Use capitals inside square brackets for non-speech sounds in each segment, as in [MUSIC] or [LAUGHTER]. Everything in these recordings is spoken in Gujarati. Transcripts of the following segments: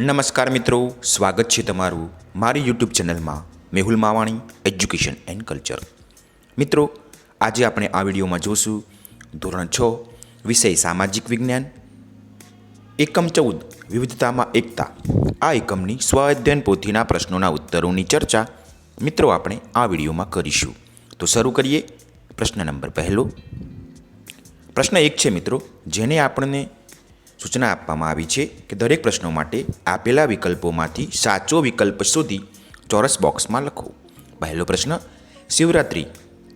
નમસ્કાર મિત્રો, સ્વાગત છે તમારું મારી યુટ્યુબ ચેનલમાં Mehul Mavani education and culture મિત્રો, આજે આપણે આ વિડીયોમાં જોશું ધોરણ છ, વિષય સામાજિક વિજ્ઞાન. એકમ ચૌદ, વિવિધતામાં એકતા. આ એકમની સ્વ અધ્યયન પોથીના પ્રશ્નોના ઉત્તરોની ચર્ચા મિત્રો આપણે આ વિડીયોમાં કરીશું. તો શરૂ કરીએ પ્રશ્ન નંબર પહેલો. પ્રશ્ન એક છે મિત્રો, જેને આપણને સૂચના આપવામાં આવી છે કે દરેક પ્રશ્નો માટે આપેલા વિકલ્પોમાંથી સાચો વિકલ્પ શોધી ચોરસ બોક્સમાં લખો. પહેલો પ્રશ્ન, શિવરાત્રિ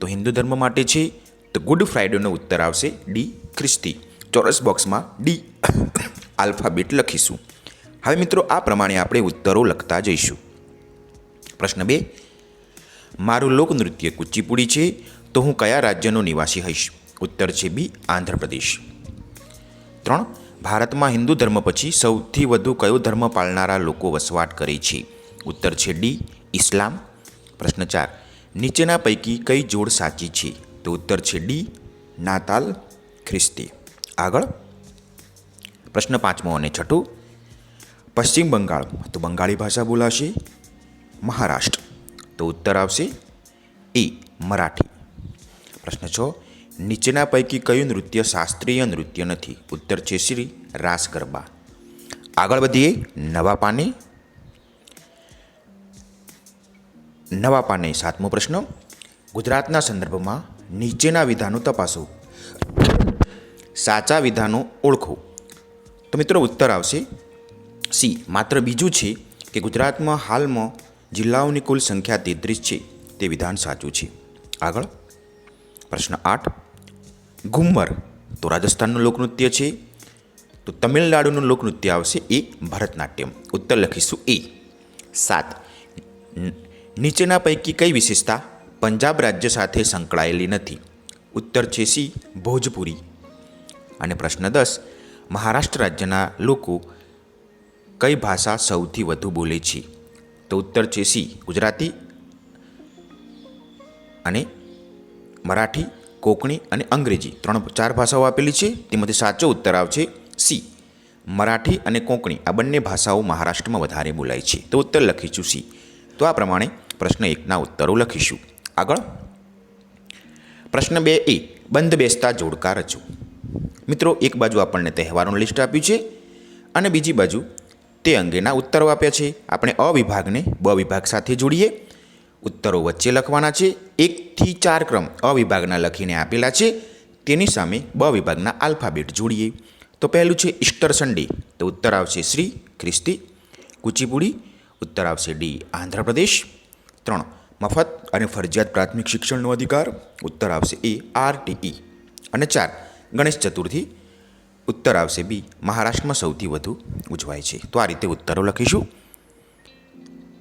તો હિન્દુ ધર્મ માટે છે તો ગુડ ફ્રાઇડેનો ઉત્તર આવશે ડી, ખ્રિસ્તી. ચોરસ બોક્સમાં ડી, [COUGHS] આલ્ફાબેટ લખીશું. હવે મિત્રો, આ પ્રમાણે આપણે ઉત્તરો લખતા જઈશું. પ્રશ્ન બે, મારું લોકનૃત્ય કુચીપુડી છે? તો હું કયા રાજ્યનો નિવાસી હઈશ ઉત્તર છે બી, આંધ્રપ્રદેશ. ત્રણ ભારતમાં હિન્દુ ધર્મ પછી સૌથી વધુ કયો ધર્મ પાળનારા લોકો વસવાટ કરે છે? ઉત્તર છે ડી ઇસ્લામ? પ્રશ્ન ચાર. નીચેના પૈકી કઈ જોડ સાચી છે? તો ઉત્તર છે ડી નાતાલ, ખ્રિસ્તી. આગળ. પ્રશ્ન પાંચમો અને છઠ્ઠું. પશ્ચિમ બંગાળ. તો બંગાળી ભાષા બોલાશે મહારાષ્ટ્ર. તો ઉત્તર આવશે એ મરાઠી. પ્રશ્ન છ. નીચેના પૈકી કયું નૃત્ય શાસ્ત્રીય નૃત્ય નથી? ઉત્તર છે શ્રી રાસ ગરબા આગળ વધીએ નવા પાને. નવા પાને સાતમો પ્રશ્ન. ગુજરાતના સંદર્ભમાં નીચેના વિધાનો તપાસો. સાચા વિધાનો ઓળખો. તો મિત્રો ઉત્તર આવશે. સી. માત્ર બીજું છે કે ગુજરાતમાં હાલમાં જિલ્લાઓની કુલ સંખ્યા તેત્રીસ છે. તે વિધાન સાચું છે. આગળ. પ્રશ્ન આઠ. ઘુમ્મર તો રાજસ્થાનનું લોકનૃત્ય છે. તો તમિલનાડુનું લોકનૃત્ય આવશે એ ભરતનાટ્યમ. ઉત્તર લખીશું એ. સાત. નીચેના પૈકી કઈ વિશેષતા પંજાબ રાજ્ય સાથે સંકળાયેલી નથી? ઉત્તર છે સી, ભોજપુરી. અને પ્રશ્ન દસ, મહારાષ્ટ્ર રાજ્યના લોકો કઈ ભાષા સૌથી વધુ બોલે છે? તો ઉત્તર છે સી, ગુજરાતી અને મરાઠી કોકણી અને અંગ્રેજી ત્રણ ચાર ભાષાઓ આપેલી છે. તેમાંથી સાચો ઉત્તર આવશે સી. મરાઠી અને કોંકણી આ બંને ભાષાઓ મહારાષ્ટ્રમાં વધારે બોલાય છે. તો ઉત્તર લખીશું સી. તો આ પ્રમાણે પ્રશ્ન એકના ઉત્તરો લખીશું. આગળ. પ્રશ્ન બે એ, બંધ બેસતા જોડકા રચો. મિત્રો, એક બાજુ આપણને તહેવારોનું લિસ્ટ આપ્યું છે અને બીજી બાજુ તે અંગેના ઉત્તરો આપ્યા છે. આપણે અ વિભાગને બ વિભાગ સાથે જોડીએ. ઉત્તરો વચ્ચે લખવાના છે. એકથી ચાર ક્રમ અ વિભાગના લખીને આપેલા છે. તેની સામે બ વિભાગના આલ્ફાબેટ જોડીએ. તો પહેલું છે ઈસ્ટર સન્ડે તો ઉત્તર આવશે શ્રી ખ્રિસ્તી, કુચીપુડી. ઉત્તર આવશે ડી આંધ્રપ્રદેશ. ત્રણ, મફત અને ફરજિયાત પ્રાથમિક શિક્ષણનો અધિકાર. ઉત્તર આવશે એ આરટીઈ. અને ચાર, ગણેશ ચતુર્થી. ઉત્તર આવશે બી મહારાષ્ટ્રમાં સૌથી વધુ ઉજવાય છે. તો આ રીતે ઉત્તરો લખીશું.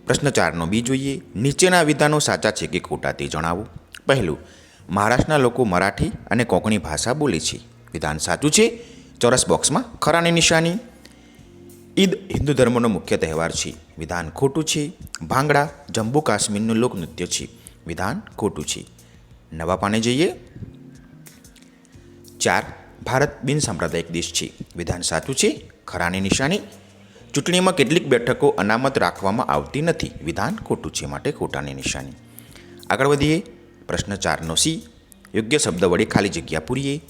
પ્રશ્ન ચારનો બી જોઈએ. નીચેના વિધાનો સાચા છે કે ખોટા તે જણાવો. પહેલું, મહારાષ્ટ્રના લોકો મરાઠી અને કોંકણી ભાષા બોલે છે. વિધાન સાચું છે? ચોરસ બોક્સમાં ખરાની નિશાની. ઈદ હિન્દુ ધર્મનો મુખ્ય તહેવાર છે. વિધાન ખોટું છે? ભાંગડા, જમ્મુ કાશ્મીરનું લોકનૃત્ય છે. વિધાન ખોટું છે. નવા પાને જઈએ. ચાર, ભારત બિનસાંપ્રદાયિક દેશ છે. વિધાન સાચું છે? ખરાની નિશાની. ચૂંટણીમાં કેટલીક બેઠકો અનામત રાખવામાં આવતી નથી. વિધાન ખોટું છે માટે ખોટાની નિશાની. આગળ વધીએ. પ્રશ્ન ચારનો સી. યોગ્ય શબ્દ વડે ખાલી જગ્યા પૂરીએ.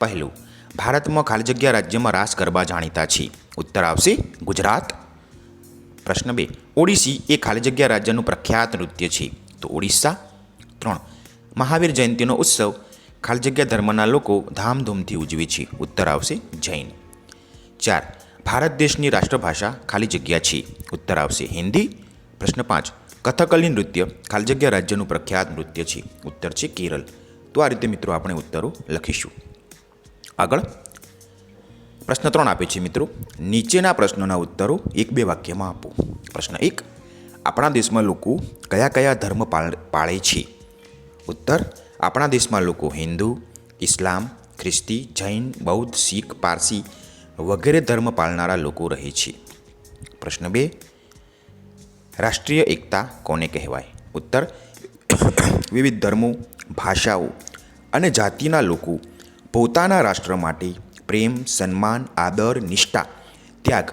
પહેલું, ભારતમાં ખાલી જગ્યા રાજ્યમાં રાસ ગરબા જાણીતા છે. ઉત્તર આવશે, ગુજરાત. પ્રશ્ન બે, ઓડિસી એ ખાલી જગ્યા રાજ્યનું પ્રખ્યાત નૃત્ય છે. તો ઓડિશા. ત્રણ, મહાવીર જયંતિનો ઉત્સવ ખાલી જગ્યા ધર્મના લોકો ધામધૂમથી ઉજવે છે. ઉત્તર આવશે, જૈન. ચાર ભારત દેશની રાષ્ટ્રભાષા ખાલી જગ્યા છે. ઉત્તર આવશે હિન્દી. પ્રશ્ન પાંચ. કથકલી નૃત્ય ખાલી જગ્યા રાજ્યનું પ્રખ્યાત નૃત્ય છે. ઉત્તર છે કેરળ. તો આ રીતે મિત્રો આપણે ઉત્તરો લખીશું. આગળ. પ્રશ્ન ત્રણ આપે છે મિત્રો. નીચેના પ્રશ્નોના ઉત્તરો એક બે વાક્યમાં આપો. પ્રશ્ન એક. આપણા દેશમાં લોકો કયા કયા ધર્મ પાળ- છે? ઉત્તર. આપણા દેશમાં લોકો હિન્દુ, ઇસ્લામ, ખ્રિસ્તી, જૈન, બૌદ્ધ, શીખ, પારસી વગેરે ધર્મ પાળનારા લોકો રહે છે. પ્રશ્ન બે, રાષ્ટ્રીય એકતા કોને કહેવાય? ઉત્તર, વિવિધ ધર્મો, ભાષાઓ અને જાતિના લોકો પોતાના રાષ્ટ્ર માટે પ્રેમ, સન્માન, આદર, નિષ્ઠા, ત્યાગ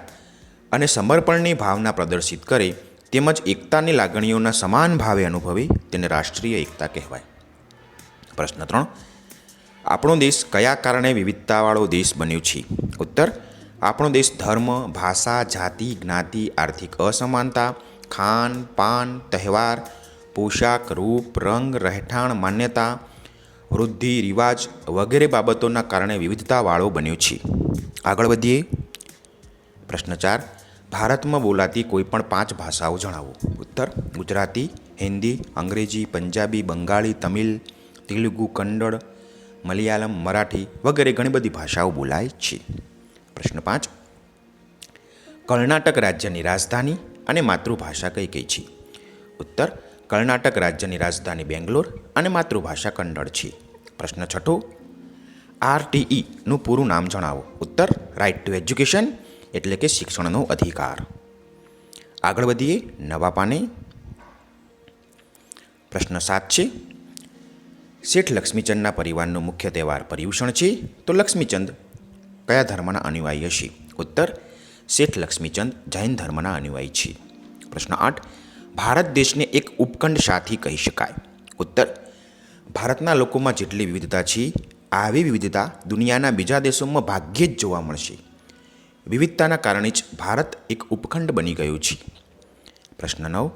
અને સમર્પણની ભાવના પ્રદર્શિત કરે તેમજ એકતાની લાગણીઓના સમાન ભાવે અનુભવે તેને રાષ્ટ્રીય એકતા કહેવાય. પ્રશ્ન ત્રણ આપણો દેશ કયા કારણે વિવિધતાવાળો દેશ બન્યો છે? ઉત્તર, આપણો દેશ ધર્મ, ભાષા, જાતિ, જ્ઞાતિ, આર્થિક અસમાનતા, ખાન, પાન, તહેવાર, પોશાક, રૂપ, રંગ, રહેઠાણ, માન્યતા, વૃદ્ધિ, રિવાજ વગેરે બાબતોના કારણે વિવિધતાવાળો બન્યો છે. આગળ વધીએ. પ્રશ્ન ચાર, ભારતમાં બોલાતી કોઈપણ પાંચ ભાષાઓ જણાવો. ઉત્તર, ગુજરાતી, હિન્દી, અંગ્રેજી, પંજાબી, બંગાળી, તમિલ, તેલુગુ, કન્નડ મલયાલમ, મરાઠી વગેરે ઘણી બધી ભાષાઓ બોલાય છે. પ્રશ્ન પાંચ. કર્ણાટક રાજ્યની રાજધાની અને માતૃભાષા કઈ કઈ છે? ઉત્તર, કર્ણાટક રાજ્યની રાજધાની બેંગ્લોર અને માતૃભાષા કન્નડ છે. પ્રશ્ન છઠ્ઠો. આરટીઈનું પૂરું નામ જણાવો. ઉત્તર રાઇટ ટુ એજ્યુકેશન એટલે કે શિક્ષણનો અધિકાર. આગળ વધીએ નવા પાને. પ્રશ્ન સાત છે. શેઠ લક્ષ્મીચંદના પરિવારનો મુખ્ય તહેવાર પર્યુષણ છે? તો લક્ષ્મીચંદ કયા ધર્મના અનુયાયી હશે? ઉત્તર, શેઠ લક્ષ્મીચંદ જૈન ધર્મના અનુયાયી છે. પ્રશ્ન આઠ, ભારત દેશને એક ઉપખંડ સાથી કહી શકાય. ઉત્તર, ભારતના લોકોમાં જેટલી વિવિધતા છે, આવી વિવિધતા દુનિયાના બીજા દેશોમાં ભાગ્યે જ જોવા મળશે. વિવિધતાના કારણે જ ભારત એક ઉપખંડ બની ગયું છે. પ્રશ્ન નવ,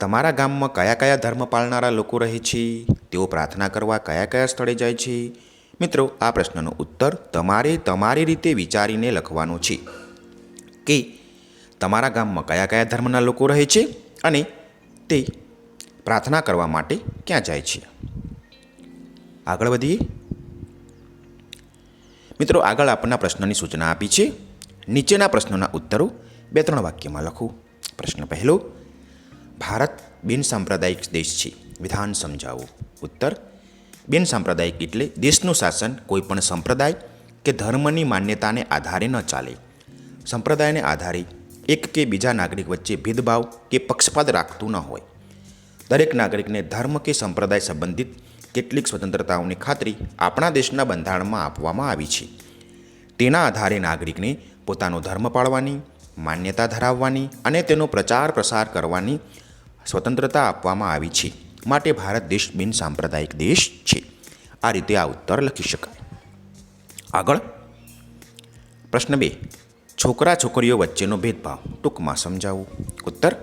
તમારા ગામમાં કયા કયા ધર્મ પાળનારા લોકો રહે છે? તેઓ પ્રાર્થના કરવા કયા કયા સ્થળે જાય છે? મિત્રો, આ પ્રશ્નનો ઉત્તર તમારે તમારી રીતે વિચારીને લખવાનો છે કે તમારા ગામમાં કયા કયા ધર્મના લોકો રહે છે અને તે પ્રાર્થના કરવા માટે ક્યાં જાય છે? આગળ વધીએ. મિત્રો, આગળ આપણના પ્રશ્નની સૂચના આપી છે. નીચેના પ્રશ્નોના ઉત્તરો બે ત્રણ વાક્યમાં લખો. પ્રશ્ન પહેલો, ભારત બિનસાંપ્રદાયિક દેશ છે. વિધાન સમજાવો. ઉત્તર, બિન સાંપ્રદાયિક એટલે દેશનું શાસન કોઈપણ સંપ્રદાય કે ધર્મની માન્યતાને આધારે ન ચાલે. સંપ્રદાયને આધારે એક કે બીજા નાગરિક વચ્ચે ભેદભાવ કે પક્ષપાત રાખતું ન હોય. દરેક નાગરિકને ધર્મ કે સંપ્રદાય સંબંધિત કેટલીક સ્વતંત્રતાઓની ખાતરી આપણા દેશના બંધારણમાં આપવામાં આવી છે. તેના આધારે નાગરિકને પોતાનો ધર્મ પાળવાની, માન્યતા ધરાવવાની અને તેનો પ્રચાર પ્રસાર કરવાની સ્વતંત્રતા આપવામાં આવી છે. માટે ભારત દેશ બિન સાંપ્રદાયિક દેશ છે. આ રીતે આ ઉત્તર લખી શકાય. આગળ. પ્રશ્ન બે. છોકરા છોકરીઓ વચ્ચેનો ભેદભાવ ટૂંકમાં સમજાવું. ઉત્તર.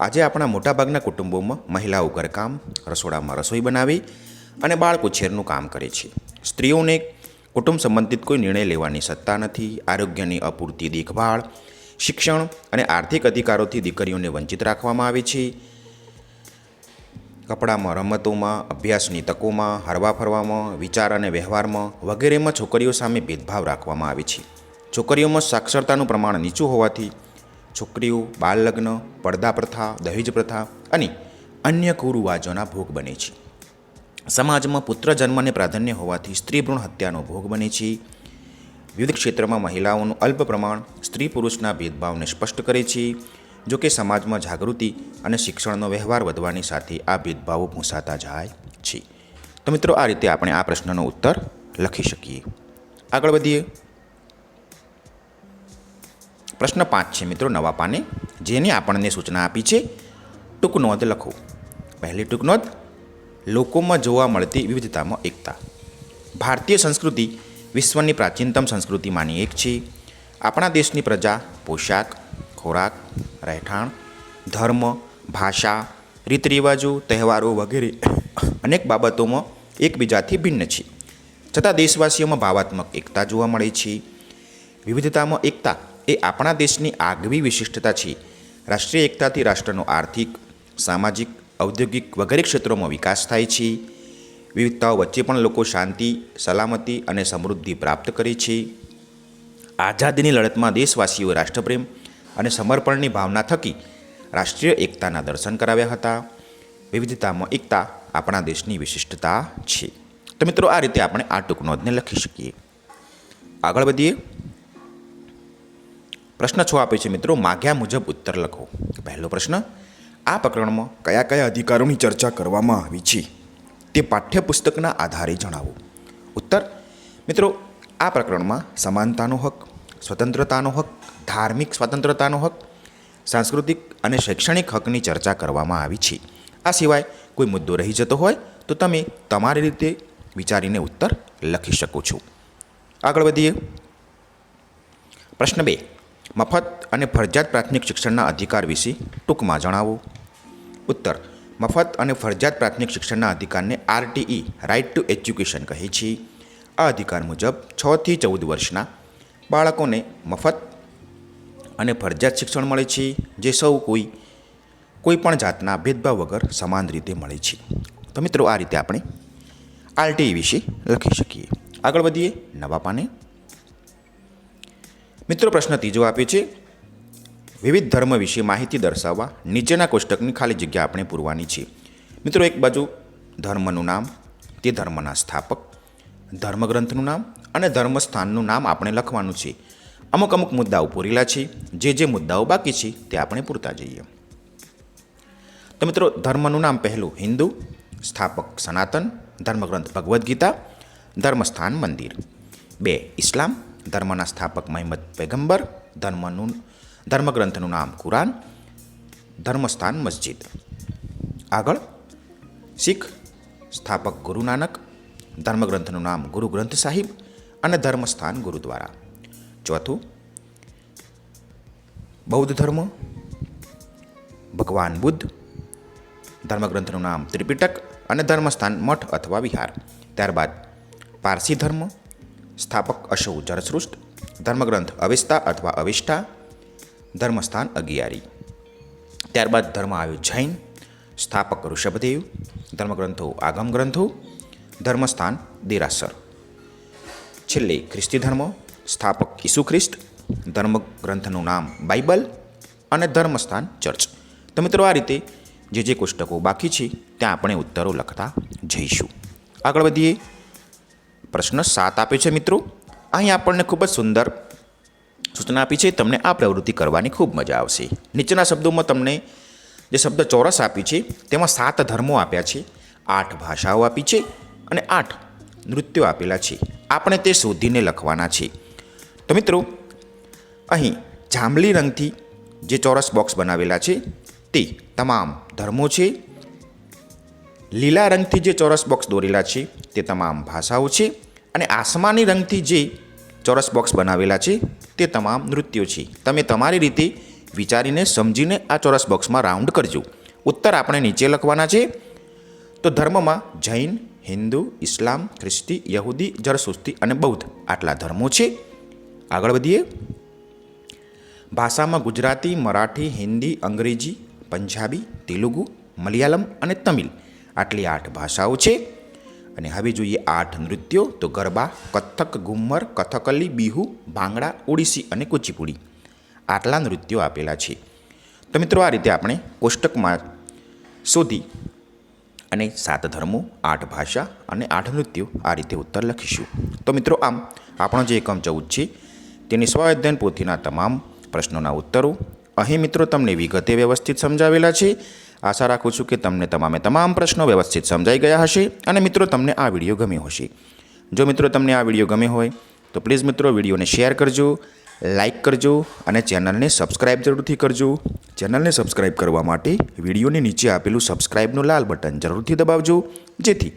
આજે આપણા મોટાભાગના કુટુંબોમાં મહિલાઓ ઘરકામ, રસોડામાં રસોઈ બનાવી અને બાળ ઉછેરનું કામ કરે છે. સ્ત્રીઓને કુટુંબ સંબંધિત કોઈ નિર્ણય લેવાની સત્તા નથી, આરોગ્યની અપૂરતી દેખભાળ, શિક્ષણ અને આર્થિક અધિકારોથી દીકરીઓને વંચિત રાખવામાં આવે છે. કપડામાં, રમતોમાં, અભ્યાસની તકોમાં, હરવા ફરવામાં, વિચાર અને વ્યવહારમાં વગેરેમાં છોકરીઓ સામે ભેદભાવ રાખવામાં આવે છે. છોકરીઓમાં સાક્ષરતાનું પ્રમાણ નીચું હોવાથી છોકરીઓ બાળલગ્ન પડદા પ્રથા, દહેજ પ્રથા અને અન્ય કુરુવાજોના ભોગ બને છે. સમાજમાં પુત્ર જન્મને પ્રાધાન્ય હોવાથી સ્ત્રી ભ્રૂણ હત્યાનો ભોગ બને છે. વિવિધ ક્ષેત્રમાં મહિલાઓનું અલ્પ પ્રમાણ સ્ત્રી પુરુષના ભેદભાવને સ્પષ્ટ કરે છે. જો કે સમાજમાં જાગૃતિ અને શિક્ષણનો વ્યવહાર વધવાની સાથે આ ભેદભાવો ભૂંસાતા જાય છે. તો મિત્રો, આ રીતે આપણે આ પ્રશ્નનો ઉત્તર લખી શકીએ. આગળ વધીએ. પ્રશ્ન પાંચ છે મિત્રો નવા પાને જેની આપણને સૂચના આપી છે, ટૂંક નોંધ લખો. પહેલી ટૂંક નોંધ, લોકોમાં જોવા મળતી વિવિધતામાં એકતા. ભારતીય સંસ્કૃતિ વિશ્વની પ્રાચીનતમ સંસ્કૃતિમાંની એક છે. આપણા દેશની પ્રજા પોશાક ખોરાક, રહેઠાણ, ધર્મ, ભાષા રીત રિવાજો તહેવારો વગેરે અનેક બાબતોમાં એકબીજાથી ભિન્ન છે. છતાં દેશવાસીઓમાં ભાવાત્મક એકતા જોવા મળે છે. વિવિધતામાં એકતા એ આપણા દેશની આગવી વિશિષ્ટતા છે. રાષ્ટ્રીય એકતાથી રાષ્ટ્રનો આર્થિક, સામાજિક, ઔદ્યોગિક વગેરે ક્ષેત્રોમાં વિકાસ થાય છે. વિવિધતાઓ વચ્ચે પણ લોકો શાંતિ, સલામતી અને સમૃદ્ધિ પ્રાપ્ત કરે છે. આઝાદીની લડતમાં દેશવાસીઓ રાષ્ટ્રપ્રેમ અને સમર્પણની ભાવના થકી રાષ્ટ્રીય એકતાના દર્શન કરાવ્યા હતા. વિવિધતામાં એકતા આપણા દેશની વિશિષ્ટતા છે. તો મિત્રો, આ રીતે આપણે આ ટૂંક નોંધને લખી શકીએ. આગળ વધીએ. પ્રશ્ન છો આપે છે મિત્રો, માગ્યા મુજબ ઉત્તર લખો. પહેલો પ્રશ્ન, આ પ્રકરણમાં કયા કયા અધિકારોની ચર્ચા કરવામાં આવી છે? તે પાઠ્યપુસ્તકના આધારે જણાવો. ઉત્તર, મિત્રો, આ પ્રકરણમાં સમાનતાનો હક. સ્વતંત્રતાનો હક, ધાર્મિક સ્વતંત્રતાનો હક, સાંસ્કૃતિક અને શૈક્ષણિક હકની ચર્ચા કરવામાં આવી છે. આ સિવાય કોઈ મુદ્દો રહી જતો હોય તો તમે તમારી રીતે વિચારીને ઉત્તર લખી શકો છો. આગળ વધીએ. પ્રશ્ન બે. મફત અને ફરજિયાત પ્રાથમિક શિક્ષણના અધિકાર વિશે ટૂંકમાં જણાવો. ઉત્તર. મફત અને ફરજિયાત પ્રાથમિક શિક્ષણના અધિકારને આરટીઈ, રાઇટ ટુ એજ્યુકેશન કહે છે. આ અધિકાર મુજબ છથી ચૌદ વર્ષના બાળકોને મફત અને ફરજિયાત શિક્ષણ મળે છે, જે સૌ કોઈ કોઈ પણ જાતના ભેદભાવ વગર સમાન રીતે મળે છે. તો મિત્રો, આ રીતે આપણે આરટીઈ વિશે લખી શકીએ. આગળ વધીએ નવા પાને. મિત્રો, પ્રશ્ન ત્રીજો આપ્યો છે, વિવિધ ધર્મ વિશે માહિતી દર્શાવવા નીચેના કોષ્ટકની ખાલી જગ્યા આપણે પૂરવાની છે. મિત્રો, એક બાજુ ધર્મનું નામ, તે ધર્મના સ્થાપક, ધર્મગ્રંથનું નામ અને ધર્મસ્થાનનું નામ આપણે લખવાનું છે. અમુક અમુક મુદ્દાઓ પૂરેલા છે. જે જે મુદ્દાઓ બાકી છે તે આપણે પૂરતા જઈએ. તો મિત્રો, ધર્મનું નામ પહેલું હિન્દુ, સ્થાપક સનાતન, ધર્મગ્રંથ ભગવદ્ ગીતા, ધર્મસ્થાન મંદિર. બે, ઇસ્લામ, ધર્મના સ્થાપક મહમ્મદ પૈગંબર, ધર્મનું, ધર્મગ્રંથનું નામ કુરાન, ધર્મસ્થાન મસ્જિદ. આગળ, શીખ, સ્થાપક ગુરુ નાનક, ધર્મગ્રંથનું નામ ગુરુ ગ્રંથ સાહિબ અને ધર્મસ્થાન ગુરુદ્વારા. ચોથું, બૌદ્ધ ધર્મ, ભગવાન બુદ્ધ, ધર્મગ્રંથનું નામ ત્રિપિટક અને ધર્મસ્થાન મઠ અથવા વિહાર. ત્યારબાદ, પારસી ધર્મ, સ્થાપક અશોક જરસૃષ્ટ ધર્મગ્રંથ અવિસ્તા અથવા અવિષ્ઠા ધર્મસ્થાન અગિયારી. ત્યારબાદ ધર્મ આવ્યો જૈન, સ્થાપક ઋષભદેવ, ધર્મગ્રંથો આગમ ગ્રંથો ધર્મસ્થાન દેરાસર. છેલ્લે ખ્રિસ્તી ધર્મ, સ્થાપક ઈસુ ખ્રિસ્ત ધર્મગ્રંથનું નામ બાઇબલ અને ધર્મસ્થાન ચર્ચ. તો મિત્રો આ રીતે જે જે કોષ્ટકો બાકી છે, ત્યાં આપણે ઉત્તરો લખતા જઈશું. આગળ વધીએ. પ્રશ્ન સાત આપે છે મિત્રો. અહીં આપણને ખૂબ જ સુંદર સૂચના આપી છે, તમને આ પ્રવૃત્તિ કરવાની ખૂબ મજા આવશે. નીચેના શબ્દોમાં તમને જે શબ્દ ચોરસ આપી છે, તેમાં સાત ધર્મો આપ્યા છે, આઠ ભાષાઓ આપી છે અને આઠ નૃત્યો આપેલા છે આપણે તે શોધીને લખવાના છે તો મિત્રો, અહીં જાંબલી રંગથી જે ચોરસ બોક્સ બનાવેલા છે, તે તમામ ધર્મો છે. લીલા રંગથી જે ચોરસ બોક્સ દોરેલા છે, તે તમામ ભાષાઓ છે. અને આસમાની રંગથી જે ચોરસ બોક્સ બનાવેલા છે, તે તમામ નૃત્યો છે. તમે તમારી રીતે વિચારીને, સમજીને આ ચોરસ બોક્સમાં રાઉન્ડ કરજો. ઉત્તર આપણે નીચે લખવાના છે. તો ધર્મમાં જૈન હિન્દુ, ઇસ્લામ, ખ્રિસ્તી, યહૂદી, જરસુસ્તી અને બૌદ્ધ આટલા ધર્મો છે. આગળ વધીએ. ભાષામાં ગુજરાતી, મરાઠી, હિન્દી, અંગ્રેજી, પંજાબી, તેલુગુ, મલયાલમ અને તમિલ આટલી આઠ ભાષાઓ છે. અને હવે જોઈએ આઠ નૃત્યો, તો ગરબા, કથક, ઘુમ્મર, કથકલી, બિહુ, ભાંગડા, ઓડિસી અને કુચીપુડી આટલા નૃત્યો આપેલા છે. તો મિત્રો, આ રીતે આપણે કોષ્ટકમાં શોધી અને સાત ધર્મો, આઠ ભાષા અને આઠ નૃત્યો આ રીતે ઉત્તર લખીશું. તો મિત્રો આમ, આપણો જે એકમ ચૌદ છે, તેની સ્વાધ્યયન પોથીના તમામ પ્રશ્નોના ઉત્તરો અહીં મિત્રો તમને વિગતે વ્યવસ્થિત સમજાવેલા છે. આશા રાખું છું કે તમને તમામે તમામ પ્રશ્નો વ્યવસ્થિત સમજાઈ ગયા હશે અને મિત્રો તમને આ વીડિયો ગમ્યો હશે. જો મિત્રો તમને આ વીડિયો ગમ્યો હોય, તો પ્લીઝ મિત્રો વિડીયોને શેર કરજો લાઇક કરજો અને ચેનલને સબસ્ક્રાઇબ જરૂરથી કરજો. ચેનલને સબસ્ક્રાઇબ કરવા માટે વિડીયોની નીચે આપેલું સબસ્ક્રાઇબનું લાલ બટન જરૂરથી દબાવજો. જેથી